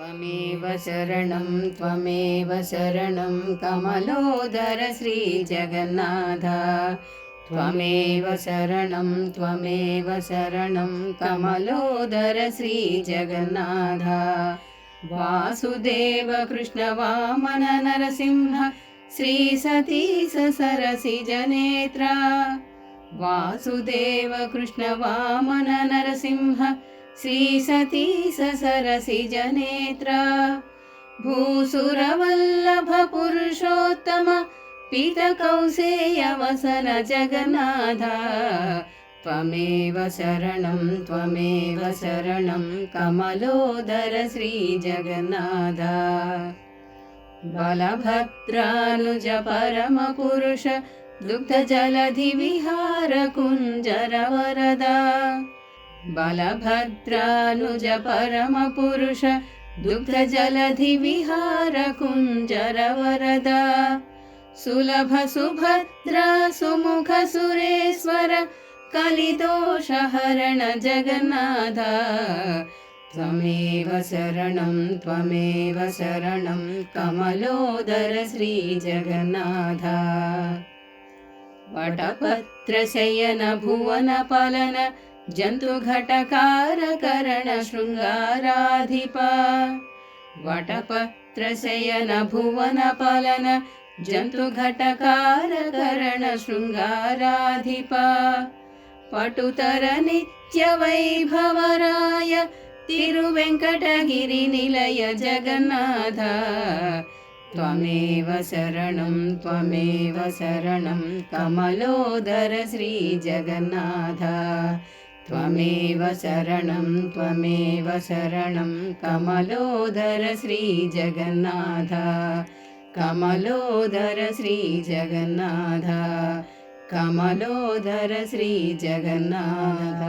त्वमेव शरणं त्वमेव शरणं कमलोदर श्रीजगन्नाथ त्वमेव शरणं त्वमेव शरणं कमलोदर श्रीजगन्नाथ वासुदेव कृष्णवामन नरसिंह श्रीसतीश सरसिजनेत्रा वासुदेव कृष्णवामन नरसिंह श्रीसतीश सरसिजनेत्रा भूसुरवल्लभ पुरुषोत्तम पितकौसेयवसन जगन्नाथ। त्वमेव शरणं त्वमेव शरणं कमलोदर श्रीजगन्नाथ बलभद्रानुज परमपुरुष दुग्धजलधिविहार कुञ्जरवरदा बलभद्रानुज परमपुरुष दुग्धजलधिविहार कुञ्जरवरदा सुलभ सुभद्रा सुमुख सुरेश्वर कलिदोषहरण जगन्नाथ त्वमेव शरणं त्वमेव शरणं कमलोदर श्रीजगन्नाथ। वटपत्रशयन भुवनपालन जन्तुघटकारकरण शृङ्गाराधिपा वटपत्रशयन भुवनपालन जन्तुघटकारकरण शृङ्गाराधिपा पटुतर नित्यवैभवराय तिरुवेङ्कटगिरिनिलय जगन्नाथ त्वमेव शरणं त्वमेव शरणं कमलोदर श्रीजगन्नाथ त्वमेव शरणं त्वमेव शरणं। कमलोदर श्रीजगन्नाथ कमलोदर श्रीजगन्नाथ कमलोदर श्रीजगन्नाथ